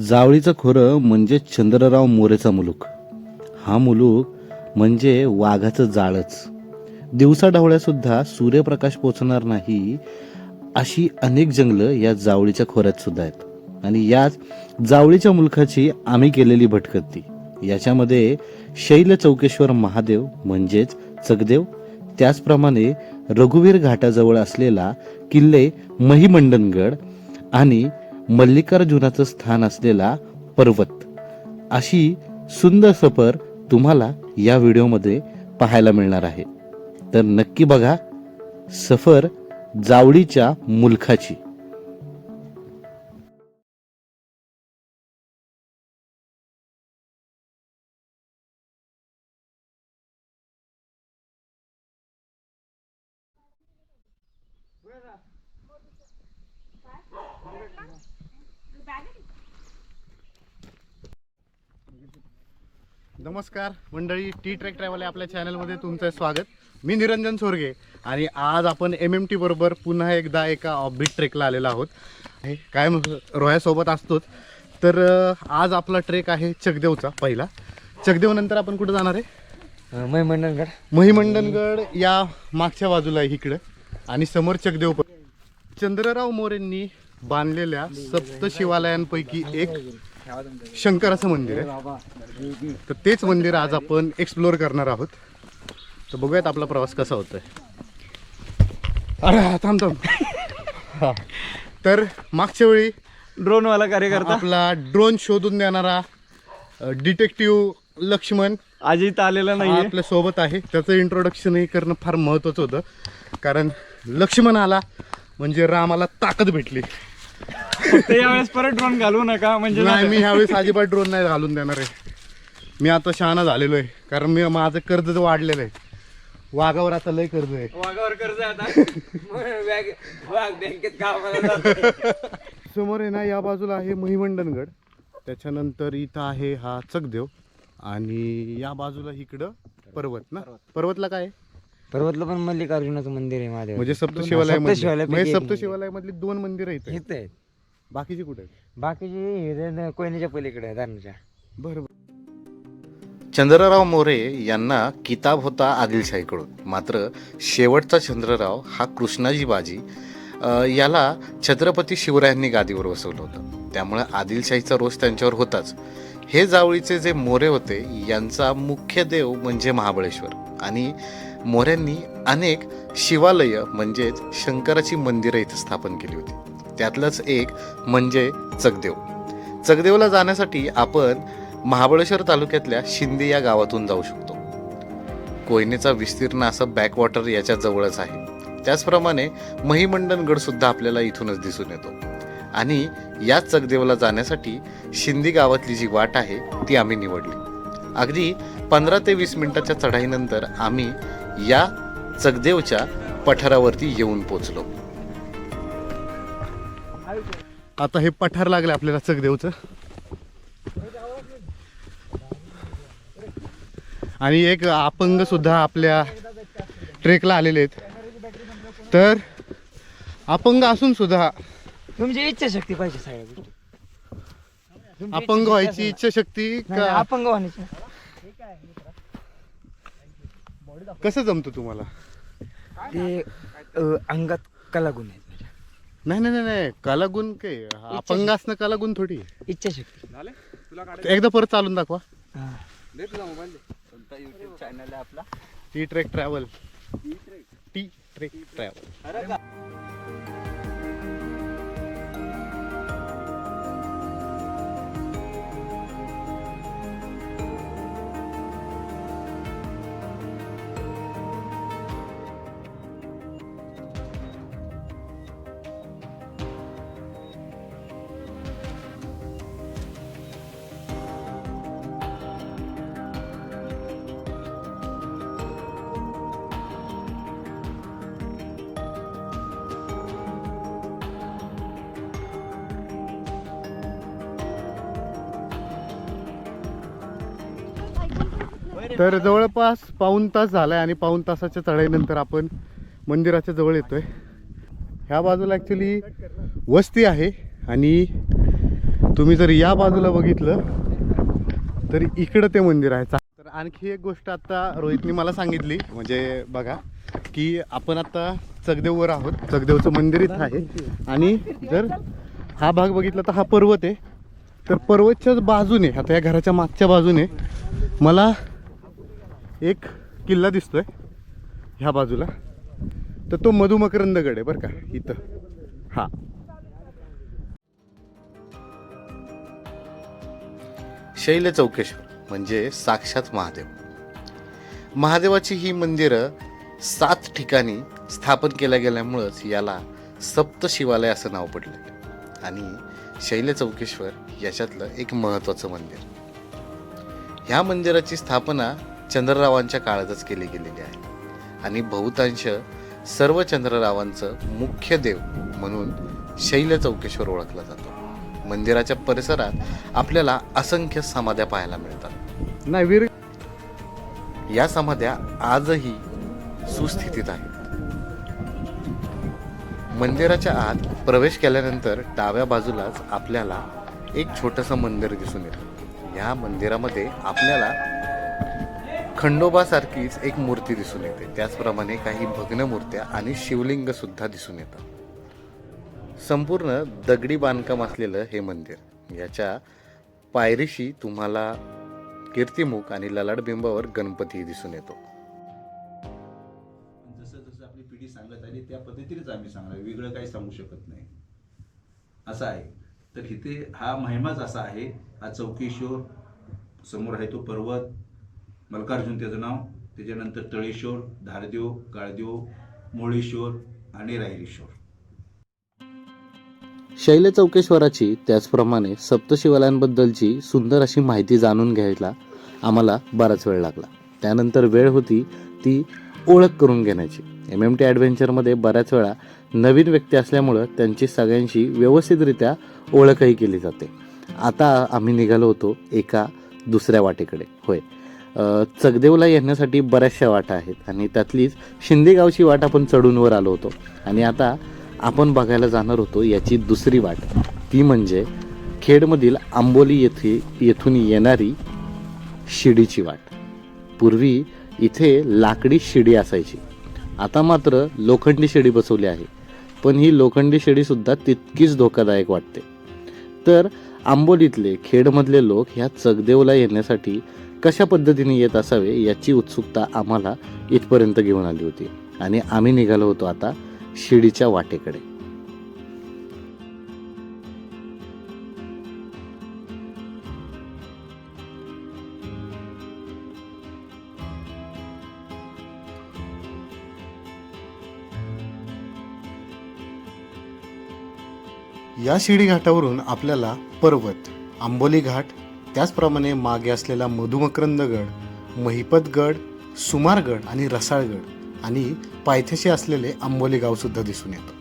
जावळीचं खोरं म्हणजे चंद्रराव मोरेचा मुलूक. हा मुलूक म्हणजे वाघाचं जाळच. दिवसा ढवळ्यासुद्धा सूर्यप्रकाश पोचणार नाही अशी अनेक जंगलं या जावळीच्या खोऱ्यात सुद्धा आहेत. आणि याच जावळीच्या मुलखाची आम्ही केलेली भटकती. याच्यामध्ये शैल चौकेश्वर महादेव म्हणजेच चगदेव त्याचप्रमाणे रघुवीर घाटाजवळ असलेला किल्ले महिमंडनगड आणि मल्लिकार्जुनाचं स्थान असलेला पर्वत. अशी सुंदर सफर तुम्हाला या व्हिडिओमध्ये पाहायला मिळणार आहे. तर नक्की बघा सफर जावळीच्या मुलखाची. नमस्कार मंडळी टी ट्रॅक ट्रॅव्हल या आपल्या चॅनलमध्ये तुमचं स्वागत. मी निरंजन सोरगे आणि आज आपण एम एम टी बरोबर पुन्हा एकदा एका ऑफबीट ट्रेकला आलेलो आहोत. हे काय रोह्यासोबत असतोच. तर आज आपला ट्रेक आहे चकदेवचा पहिला. चकदेवनंतर आपण कुठं जाणार आहे? मंडणगड महिमंडनगड या मागच्या बाजूला आहे इकडं. आणि समोर चकदेव पण. चंद्रराव मोरेंनी बांधलेल्या सप्त शिवालयांपैकी एक शंकराचं मंदिर आहे. तर तेच मंदिर आज आपण एक्सप्लोअर करणार आहोत. तर बघूयात आपला प्रवास कसा होतोय. अरे थांब थांब. हा. तर मागच्या वेळी ड्रोन वाला कार्यकर्ता. आपला ड्रोन शोधून देणारा डिटेक्टिव्ह लक्ष्मण अजित आलेला हा नाहीये. आपल्यासोबत आहे. त्याचं इंट्रोडक्शनही करणं फार महत्त्वाचं होतं. कारण लक्ष्मण आला म्हणजे रामाला ताकद भेटली. ते यावेळेस परत ड्रोन घालवू नका म्हणजे नाही मी ह्यावेळेस अजिबात ड्रोन नाही घालून देणार आहे. मी आता शहाणा झालेलो आहे. कारण मी माझं कर्ज तर वाढलेलं आहे. वाघावर आता लय कर्ज आहे. वाघावर कर्ज आहे आता. वाघ बँकेत कामाला समोर आहे ना या बाजूला आहे महिमंडनगड त्याच्यानंतर इथं आहे हा चकदेव. आणि या बाजूला इकडं पर्वत ना? पर्वतला काय आहे? पर्वतला पण मल्लिकार्जुनाचं मंदिर आहे महादेव. म्हणजे सप्तशिवालय म्हणजे एक सप्तशिवालय मधली दोन मंदिरं इथे आहेत. इथं आहेत. बाकीची कुठे आहेत? बाकीचे हे कोयनेच्या पलीकडे आहे धारणच्या. बरं. चंद्रराव मोरे यांना किताब होता आदिलशाहीकडून मात्र शेवटचा चंद्रराव हा कृष्णाजी बाजी याला छत्रपती शिवरायांनी गादीवर बसवलं होतं. त्यामुळे आदिलशाहीचा रोष त्यांच्यावर होताच. हे जावळीचे जे मोरे होते यांचा मुख्य देव म्हणजे महाबळेश्वर. आणि मोऱ्यांनी अनेक शिवालय म्हणजेच शंकराची मंदिरं इथं स्थापन केली होती. त्यातलंच एक म्हणजे चकदेव चकदेवला जाण्यासाठी आपण महाबळेश्वर तालुक्यातल्या शिंदे या गावातून जाऊ शकतो. कोयनेचा विस्तीर्ण असं बॅकवॉटर याच्या जवळच आहे. त्याचप्रमाणे महिमंडनगड सुद्धा आपल्याला इथूनच दिसून येतो. आणि याच चकदेवला जाण्यासाठी शिंदी गावातली जी वाट आहे ती आम्ही निवडली. अगदी पंधरा ते वीस मिनिटाच्या चढाईनंतर आम्ही या चकदेवच्या पठारावरती येऊन पोचलो. आता हे पठार लागले आपल्याला चकदेवचं. आणि एक अपंग सुद्धा आपल्या ट्रेकला आलेले आहेत. तर अपंग असून सुद्धा तुमची इच्छाशक्ती पाहिजे सगळ्या गोष्टी. अपंग व्हायची इच्छाशक्ती का? अपंग व्हायची कसं जमतं तुम्हाला? ते अंगात कलागुण आहेत. नाही नाही नाही, नाही कलागुण काय? अपंग असणं कलागुण थोडी. इच्छाशक्ती. एकदा परत चालून दाखवा. हा. T trek travel. T trek. Travel. तर जवळपास पाऊण तास झालाय आणि पाऊण तासाच्या चढाईनंतर आपण मंदिराच्या जवळ येतोय. ह्या बाजूला ॲक्च्युली वस्ती आहे आणि तुम्ही जर या बाजूला बघितलं तर इकडं ते मंदिर आहे. चा- तर आणखी एक गोष्ट आता रोहितने मला सांगितली म्हणजे बघा की आपण आता चगदेववर आहोत. चगदेवचं मंदिर इथं आहे. आणि जर हा भाग बघितला तर हा पर्वत आहे. तर पर्वतच्याच बाजूने आता या घराच्या मागच्या बाजूने मला एक किल्ला दिसतोय ह्या बाजूला. तर तो मधुमकरंदगड आहे बरं का इथं. हा. शैल चौकेश्वर म्हणजे साक्षात महादेव. महादेवाची ही मंदिरं सात ठिकाणी स्थापन केल्या गेल्यामुळंच याला सप्त शिवालय असं नाव पडलं आणि शैल चौकेश्वर याच्यातलं एक महत्त्वाचं मंदिर. ह्या मंदिराची स्थापना चंद्ररावांच्या काळातच केली गेलेली आहे. आणि बहुतांश सर्व चंद्ररावांचं मुख्य देव म्हणून शैल चौकेश्वर ओळखला जातो. मंदिराच्या परिसरात आपल्याला असंख्य समाध्या पाहायला मिळतात. नाही वीर या समाध्या आजही सुस्थितीत आहेत. मंदिराच्या आत प्रवेश केल्यानंतर डाव्या बाजूलाच आपल्याला एक छोटंसं मंदिर दिसून येतं. या मंदिरामध्ये आपल्याला खंडोबासारखीच एक मूर्ती दिसून येते. त्याचप्रमाणे काही भग्न मूर्त्या आणि शिवलिंग सुद्धा दिसून येतात संपूर्ण दगडी बांधकाम असलेलं हे मंदिर याच्या पायरीशी तुम्हाला कीर्तिमुख आणि ललाटबिंबावर गणपती दिसून येतो. जसं जसं आपली पिढी सांगत आली त्या पद्धतीनेच आम्ही सांगणार. वेगळं काही सांगू शकत नाही. असं आहे. तर इथे हा महिमाच असा आहे. हा चौकेश्वर समोर आहे तो पर्वत. मल्कार्जुन त्याचं नाव त्याच्यानंतर तळेश्वर धारदेव गाळदेव मोळेश्वर आणि रायरेश्वर शैल चौकेश्वराची त्याचप्रमाणे सप्तशिवालयांबद्दलची सुंदर अशी माहिती जाणून घ्यायला आम्हाला बराच वेळ लागला. त्यानंतर वेळ होती ती ओळख करून घेण्याची. एम एम टी ॲडव्हेंचरमध्ये बऱ्याच वेळा नवीन व्यक्ती असल्यामुळं त्यांची सगळ्यांशी व्यवस्थितरित्या ओळखही केली जाते. आता आम्ही निघालो होतो एका दुसऱ्या वाटेकडे. होय चगदेवला येण्यासाठी बऱ्याचशा वाटा आहेत. आणि त्यातलीच शिंदे गावची वाट आपण चढून वर आलो होतो. आणि आता आपण बघायला जाणार होतो याची दुसरी वाट. ती म्हणजे खेडमधील आंबोली येथे येथून येणारी शिडीची वाट. पूर्वी इथे लाकडी शिडी असायची. आता मात्र लोखंडी शिडी बसवली आहे. पण ही लोखंडी शिडीसुद्धा तितकीच धोकादायक वाटते. तर आंबोलीतले खेडमधले लोक ह्या चगदेवला येण्यासाठी कशा पद्धतीने येत असावे याची उत्सुकता आम्हाला इथपर्यंत घेऊन आली होती. आणि आम्ही निघालो होतो आता शिडीच्या वाटेकडे. या शिडी घाटावरून आपल्याला पर्वत आंबोली घाट त्याचप्रमाणे मागे असलेला मधुमकरंदगड महिपतगड सुमारगड आणि रसाळगड आणि पायथ्याशी असलेले आंबोली गावसुद्धा दिसून येतं.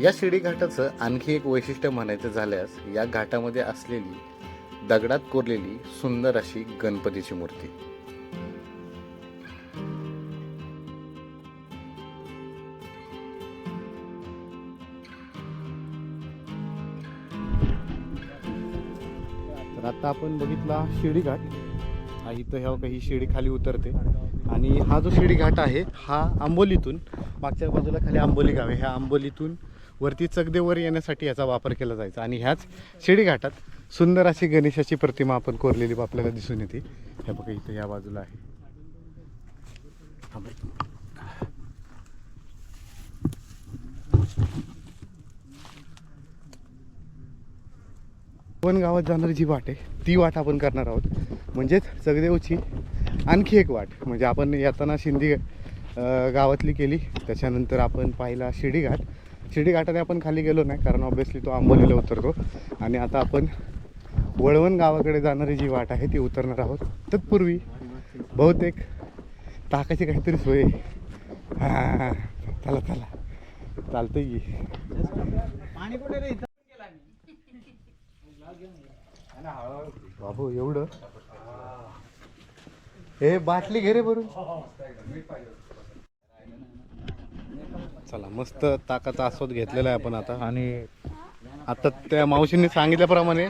या शिडी घाटाचं आणखी एक वैशिष्ट्य म्हणायचं झाल्यास या घाटामध्ये असलेली दगडात कोरलेली सुंदर अशी गणपतीची मूर्ती. तर आता आपण बघितला शिडी घाट. इथं ह्या काही शिडी खाली उतरते. आणि हा जो शिडी घाट आहे हा आंबोलीतून मागच्या बाजूला खाली आंबोली गाव आहे. ह्या आंबोलीतून वरती चगदेवर येण्यासाठी याचा वापर केला जायचा. आणि ह्याच शिडी घाटात सुंदर अशी गणेशाची प्रतिमा आपण कोरलेली आपल्याला दिसून येते. हे बघा इथं या बाजूला आहे. हा वन गावात जाणारी जी वाट आहे ती वाट आपण करणार आहोत. म्हणजेच चगदेवची आणखी एक वाट. म्हणजे आपण येताना शिंदी गावातली केली त्याच्यानंतर आपण पाहिला शिडीघाट. शिडीघाटाने आपण खाली गेलो नाही कारण ऑब्विसली तो आंबोलीला उतरतो. आणि आता आपण वळवण गावाकडे जाणारी जी वाट आहे ती उतरणार आहोत. तत्पूर्वी बहुतेक ताकाची काहीतरी सोय. हां चला चला. चालतंय की. बाबू एवढं? हे बाटली घे रे भरून. चला मस्त ताकाचा आस्वाद घेतलेला आहे आपण आता. आणि आता त्या मावशींनी सांगितल्याप्रमाणे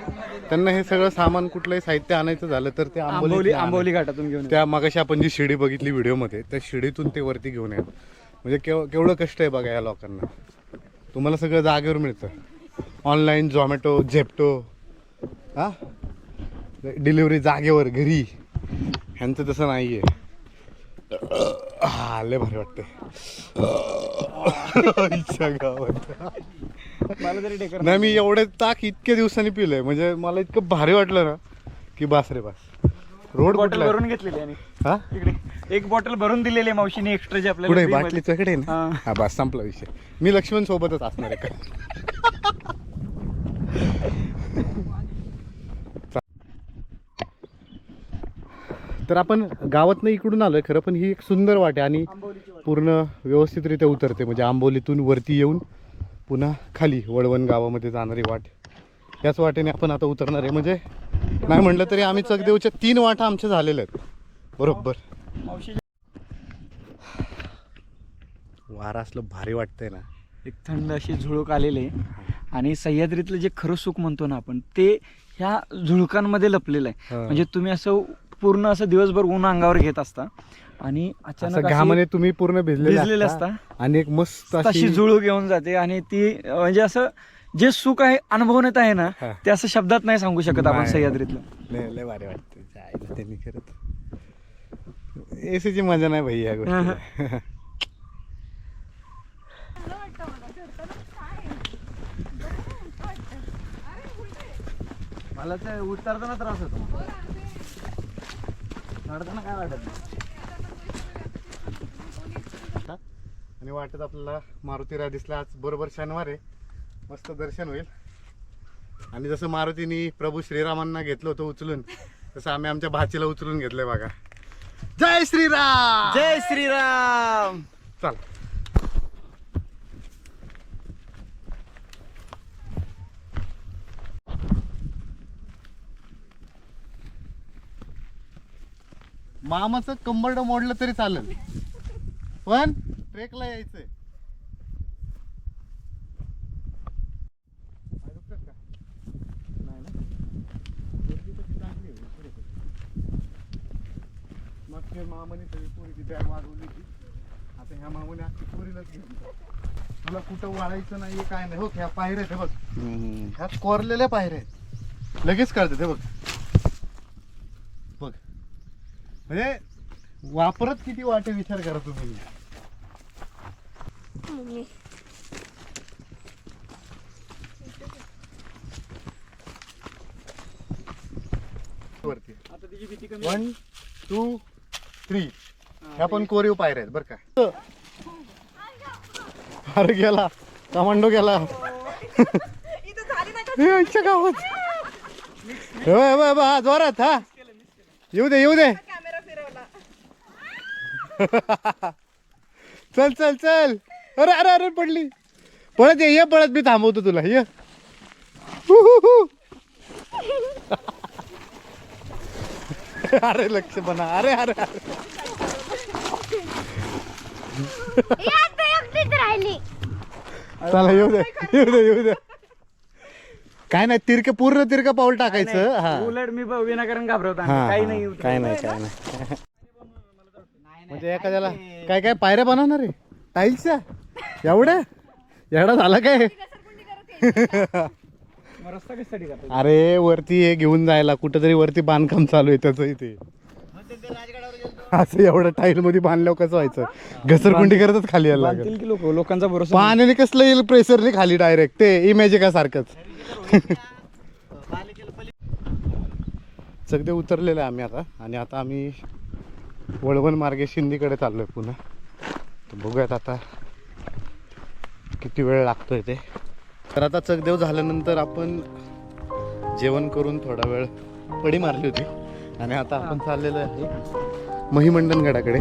त्यांना हे सगळं सामान कुठलंही साहित्य आणायचं झालं तर ते आंबोली आंबोली घाटातून घेऊन त्या मागाशी आपण जी शिडी बघितली व्हिडिओमध्ये त्या शिडीतून ते वरती घेऊन येत म्हणजे केव केवढं कष्ट आहे बघा या लोकांना. तुम्हाला सगळं जागेवर मिळतं. ऑनलाईन झोमॅटो झेप्टो हां? डिलिव्हरी जागेवर घरी. ह्यांचं तसं नाही आहे लय भारी वाटतंय. आईच्या गावात. मला तरी डेकर नाही मी एवढे ताक इतके दिवसांनी पिलंय. म्हणजे मला इतकं भारी वाटलं ना की बास रे बास. Road bottle? भरून घेतलेली आणि हा? इकडे. एक बॉटल भरून दिलेली आहे मावशीने एक्स्ट्राची आपल्याला पुढे free मध्ये. बाटली तुझ्याकडे आहे ना. हा बस संपला विषय. मी लक्ष्मण सोबतच असणार आहे का? तर आपण गावातनं इकडून आलोय खरं पण ही एक सुंदर वाट आहे आणि पूर्ण व्यवस्थितरित्या उतरते. म्हणजे आंबोलीतून वरती येऊन पुन्हा खाली वळवण गावामध्ये जाणारी वाट. याच वाटेने आपण आता उतरणार आहे. म्हणजे नाही म्हटलं तरी आम्ही चकदेवच्या तीन वाटा आमच्या झालेल्या आहेत. बरोबर. वारा असलं भारी वाटतंय ना. एक थंड अशी झुळूक आलेली आहे. आणि सह्याद्रीतलं जे खरं सुख म्हणतो ना आपण ते ह्या झुळकांमध्ये लपलेलं आहे. म्हणजे तुम्ही असं पूर्ण असं दिवसभर ऊन अंगावर घेत असता. आणि असं अचानक अशी घामाने तुम्ही पूर्ण भिजलेले भिजलेले असता आणि एक मस्त तशी अशी जुळूक घेऊन जाते आणि ती म्हणजे असं जे सुख आहे अनुभवण्यात आहे ना हा. ते असं शब्दात नाही सांगू शकत आपण नाही. सह्याद्रीतलं. लय लय भारी वाटते जायला त्यांनी करत एसीची मजा नाही भाई या गोष्टी मला तर उतरताना त्रास होतो. चढताना काय वाटत आणि वाटत आपल्याला मारुती राय दिसला आज बरोबर शनिवार आहे. मस्त दर्शन होईल. आणि जसं मारुतीने प्रभू श्रीरामांना घेतलं होतं उचलून तसं आम्ही आमच्या भाचीला उचलून घेतलंय बघा. जय श्रीराम! जय श्रीराम! चल. मामाचं कंबरड मोडलं तरी चालेल पण ट्रेकला यायचंय? नाही. मागच्या मामाने सगळी पोरीची बॅग वाजवली होती आता ह्या मामाने अख्खी पोरीलाच घेऊन. तुला कुठं वाढायचं नाहीये काय नाही हो ह्या पायऱ्या आहेत हे बघ ह्या कोरलेल्या पायऱ्या आहेत लगेच कळतं ते बघ म्हणजे वापरत किती वाटे विचार करा तुम्ही. वरती. आता तिची भीती कमी वन टू थ्री ह्या पण कोरीव पायऱ्या आहेत बरं का. अरे गेला कमांडो गेला. हे आमच्या गावात जोरात हा. येऊ दे येऊ दे. चल चल चल. अरे अरे अरे पडली. पळत ये ये पळत मी थांबवतो तुला. ये. हु, हु, हु. अरे लक्ष बना. अरे अरे राहिली. चला येऊ दे येऊ दे येऊ दे. काय नाही तिरके पूर्ण तिरकं पाऊल टाकायचं. हा. उलट मी विनाकारण घाबरवतो हा, काही हा. नाही काय नाही काय नाही. म्हणजे एखाद्याला काय काय पायऱ्या बनवणार आहे? टाईल्सच्या? एवढ्या? एवढा झाला काय? रस्ता कशासाठी अरे वरती हे घेऊन जायला कुठंतरी वरती बांधकाम चालू आहे त्याचं इथे. असं एवढं टाईल मध्ये बांधल्यावर कसं व्हायचं? घसरकुंडी करतच खाली यायला लागेल. बांधतील की लोक? लोकांचा भरोसा पाण्याने कसलं येईल प्रेशरने खाली डायरेक्ट ते इमॅजिक सारखंच. सगळे उतरलेलं आहे आम्ही आता. आणि आता आम्ही वळवण मार्गे शिंदीकडे चाललोय पुन्हा. तर बघूयात आता किती वेळ लागतोय ते. तर आता चकदेव झाल्यानंतर आपण जेवण करून थोडा वेळ पडी मारली होती. आणि आता आपण चाललेलो आहे महिमंडन गडाकडे.